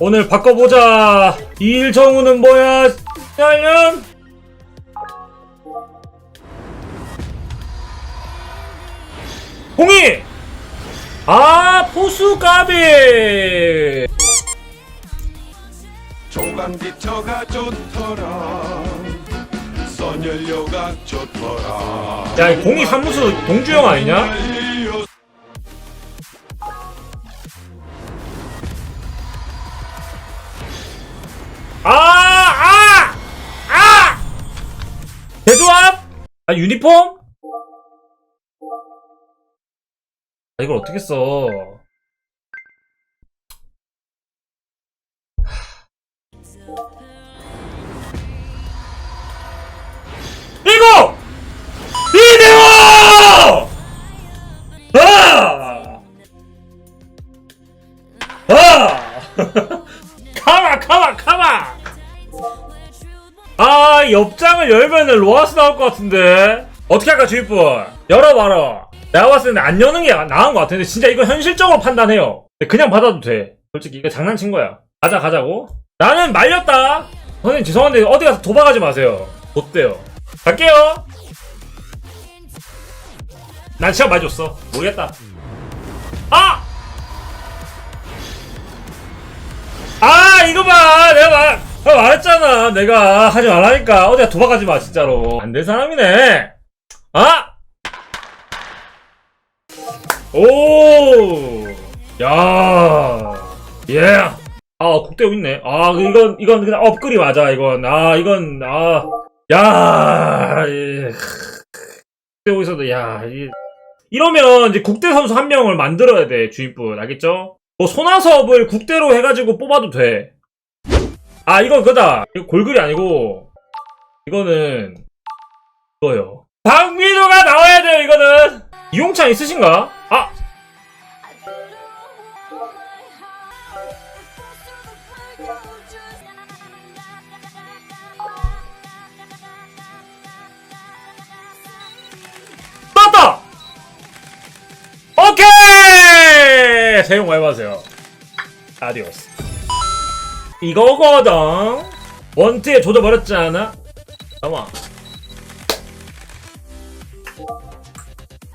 오늘 바꿔보자. 이일정우는 뭐야? 딸년? 공이! 아, 포수가비! 조강기터가 좋더라 선연료가 좋더라 야, 이 공이 사무수 동주영 아니냐? 아, 유니폼? 아, 이걸 어떻게 써? 이거! 이대호! 아! 아! 카마 카마 카마 아 옆 장을 열면은 로아스 나올 것 같은데. 어떻게 할까 주입분? 열어봐라. 내가 봤을 때는 안 여는 게 나은 것 같은데 진짜 이거 현실적으로 판단해요. 그냥 받아도 돼. 솔직히 이거 장난친 거야. 가자 가자고. 나는 말렸다. 선생님 죄송한데 어디 가서 도박하지 마세요. 못 돼요. 갈게요. 난 시간 많이 줬어. 모르겠다. 아! 아 이거 봐 내가 말했잖아 내가 하지 말라니까 어디가 도박하지 마 진짜로 안된 사람이네 아 오! 야! 예! 아, 국대우 있네. 아, 이건, 이건 그냥 업글이 맞아, 이건. 아, 이건, 아, 야! 예. 국대우에서도, 야, 이, 이러면 이제 국대 선수 한 명을 만들어야 돼, 주인분. 알겠죠? 뭐, 손아섭을 국대로 해가지고 뽑아도 돼. 아, 이건 그다. 이거 골글이 아니고, 이거는, 이거요. 박민호가 나와야 돼요, 이거는! 이용찬 있으신가? 아! 떴다! 오케이! 새해 복 많이 받으세요. 아디오스. 이거거든. 원트에 조져버렸지 않아? 잠깐만.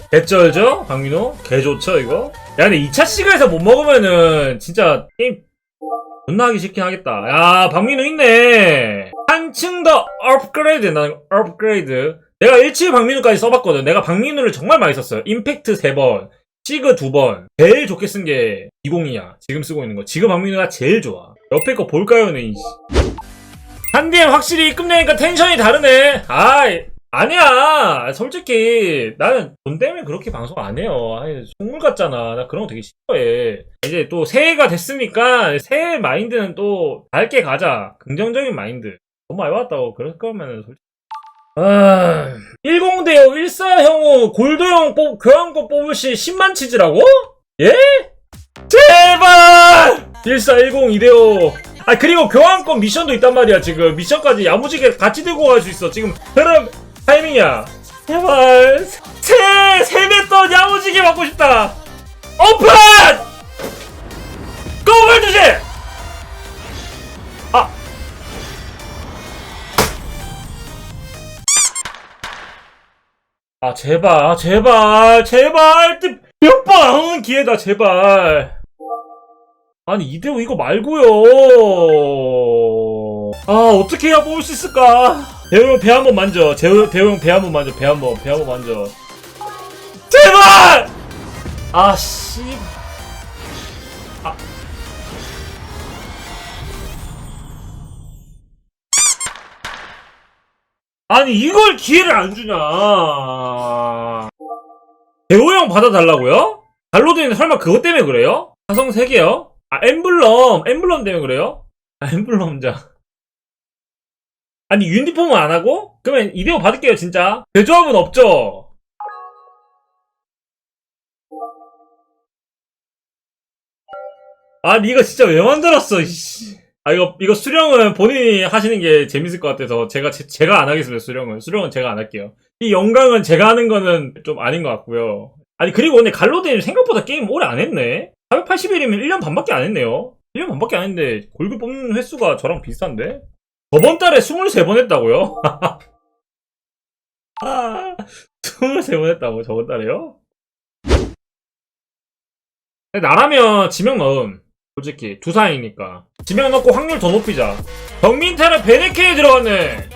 개쩔죠? 박민호? 개 좋죠, 이거? 야, 근데 2차 시가에서 못 먹으면은, 진짜, 게임, 존나 하기 싫긴 하겠다. 야, 박민호 있네. 한층 더 업그레이드, 난 업그레이드. 내가 1치 박민호까지 써봤거든. 내가 박민호를 정말 많이 썼어요. 임팩트 3번, 시그 2번. 제일 좋게 쓴 게 20이야. 지금 쓰고 있는 거. 지금 박민호가 제일 좋아. 옆에 거 볼까요는, 이씨. 한디엠 확실히 끝내니까 텐션이 다르네. 아이, 아니야. 솔직히 나는 돈 때문에 그렇게 방송 안 해요. 아니, 속물 같잖아. 나 그런 거 되게 싫어해. 이제 또 새해가 됐으니까 새해 마인드는 또 밝게 가자. 긍정적인 마인드. 너무 많이 왔다고 그럴 거면은 솔직히. 아, 10대요 14형우 골드형 뽑, 교환권 뽑을 시 10만 치즈라고? 예? 제발! 1410 이대호. 아, 그리고 교환권 미션도 있단 말이야, 지금. 미션까지 야무지게 같이 들고 갈 수 있어. 지금 흐름 타이밍이야. 제발. 새, 세뱃돈 야무지게 받고 싶다. 오픈! 꼬물 주지! 아. 아, 제발, 아, 제발, 제발, 몇 번 기회다, 제발. 아니, 이대호 이거 말고요 아, 어떻게 해야 뽑을 수 있을까? 대호 형배한 번 만져. 대호, 대호 형배한 번 만져. 배 한 번, 배 한 번 만져. 제발! 아, 씨. 아. 아니, 이걸 기회를 안 주냐. 대호 형 받아달라고요? 달로드는 설마 그것 때문에 그래요? 화성 3개요? 아, 엠블럼, 엠블럼 때문에 그래요? 아, 엠블럼자. 아니, 유니폼은 안 하고? 그러면 이대호 받을게요, 진짜. 대조합은 없죠? 아니, 이거 진짜 왜 만들었어, 이씨. 아, 이거, 이거 수령은 본인이 하시는 게 재밌을 것 같아서 제가, 제, 제가 안 하겠습니다, 수령은. 수령은 제가 안 할게요. 이 영광은 제가 하는 거는 좀 아닌 것 같고요. 아니, 그리고 근데 갈로데님 생각보다 게임 오래 안 했네? 480일이면 1년 반밖에 안 했네요. 1년 반밖에 안 했는데 골드 뽑는 횟수가 저랑 비슷한데? 저번 달에 23번 했다고요? 아, 23번 했다고 저번 달에요? 근데 나라면 지명 넣음 솔직히 두산이니까 지명 넣고 확률 더 높이자 정민태는 베네케에 들어갔네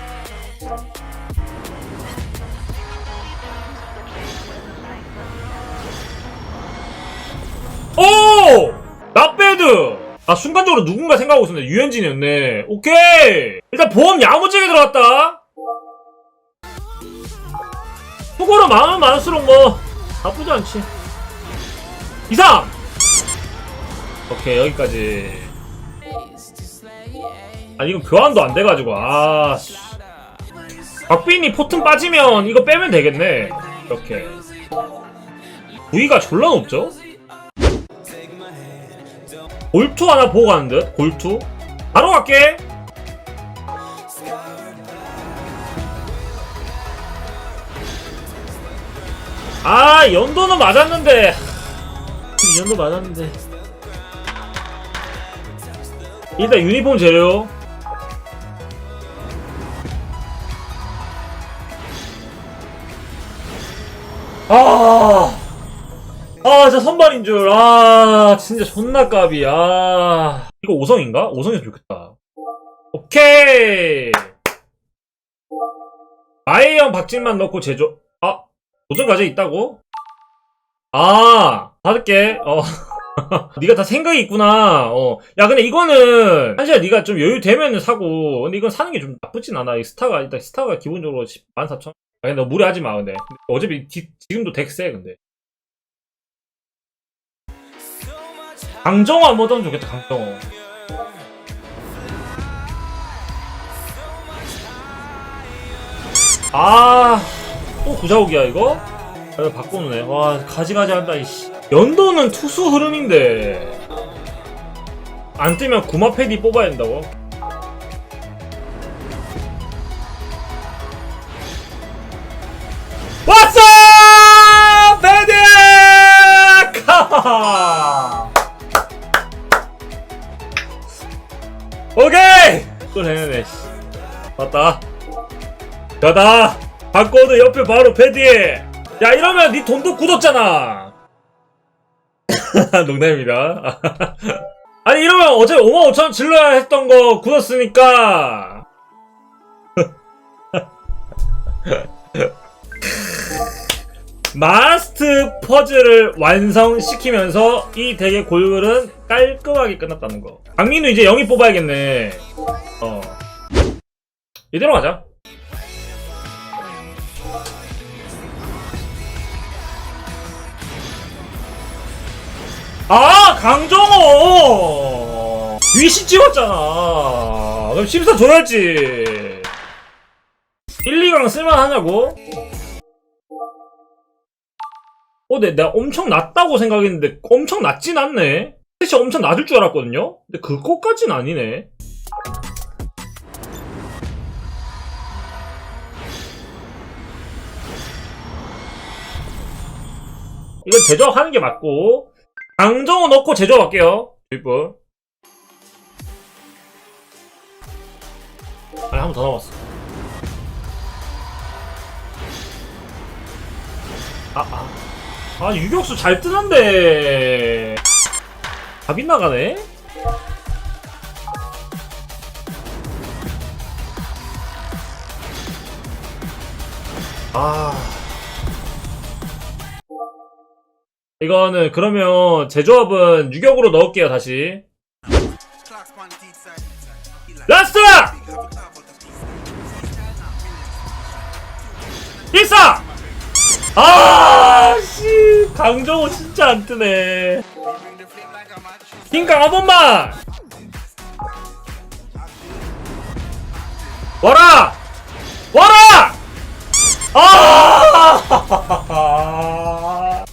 오! 나배드! 아 순간적으로 누군가 생각하고 있었는데 유현진이었네 오케이 일단 보험 야무지게 들어갔다 속으로 마음은 많을수록 뭐 나쁘지 않지 이상! 오케이 여기까지 아 이건 교환도 안 돼가지고 아 씨. 박빈이 포튼 빠지면 이거 빼면 되겠네 이렇게 부위가 졸라 높죠? 골투 하나 보고 가는 듯? 골투? 바로 갈게! 아 연도는 맞았는데. 연도 맞았는데. 일단 유니폼 재료 진짜 선발인 줄. 아, 진짜 존나 깝이. 아, 이거 5성인가? 5성이면 좋겠다. 오케이. 아이형 박진만 넣고 제조. 아, 도전 과제 있다고? 아, 받을게. 어. 네가 다 생각이 있구나. 어. 야, 근데 이거는 사실 네가 좀 여유 되면 사고. 근데 이건 사는 게 좀 나쁘진 않아. 이 스타가 일단 스타가 기본적으로 14,000. 아, 근데 너 무리하지 마. 근데 어차피 디- 지금도 덱 세. 근데. 강정호 한번 넣으면 좋겠다. 강정호. 아, 또 구자욱이야 이거? 아, 바꾸네. 와, 가지가지 한다, 이씨. 연도는 투수 흐름인데. 안 뜨면 구마 패디 뽑아야 된다고? 왔어! 패디! 카! 오케이! 또 해내네, 씨. 맞다. 야다! 바꿔도 옆에 바로 패디! 야, 이러면 네 돈도 굳었잖아! 농담입니다. 아니, 이러면 어제 55,000원 질러야 했던 거 굳었으니까! 마스트 퍼즐을 완성시키면서 이 덱의 골글은 깔끔하게 끝났다는 거. 강민우 이제 영입 뽑아야겠네. 어. 이대로 가자. 아 강정호 위시 찍었잖아 그럼 심사 줘야지 1, 2강 쓸만하냐고? 어, 내, 내가 엄청 낮다고 생각했는데 엄청 낮진 않네 사실 엄청 낮을 줄 알았거든요? 근데 그것까진 아니네 이건 제조하는 게 맞고 강정호 넣고 제조할게요. 뒷불. 아니, 한 번 더 남았어. 아, 아. 아, 유격수 잘 뜨는데. 답이 나가네? 아. 이거는 그러면 제조합은 유격으로 넣을게요 다시 라스트! 일사! 아 씨 강정호 진짜 안 뜨네 킹강 한 번만 와라 와라 아!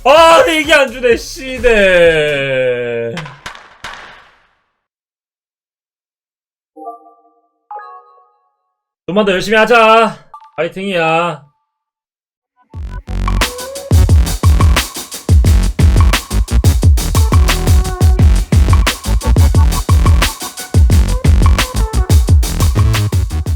아, 이게 안 주네, 씨네. 좀만 더 열심히 하자. 파이팅이야.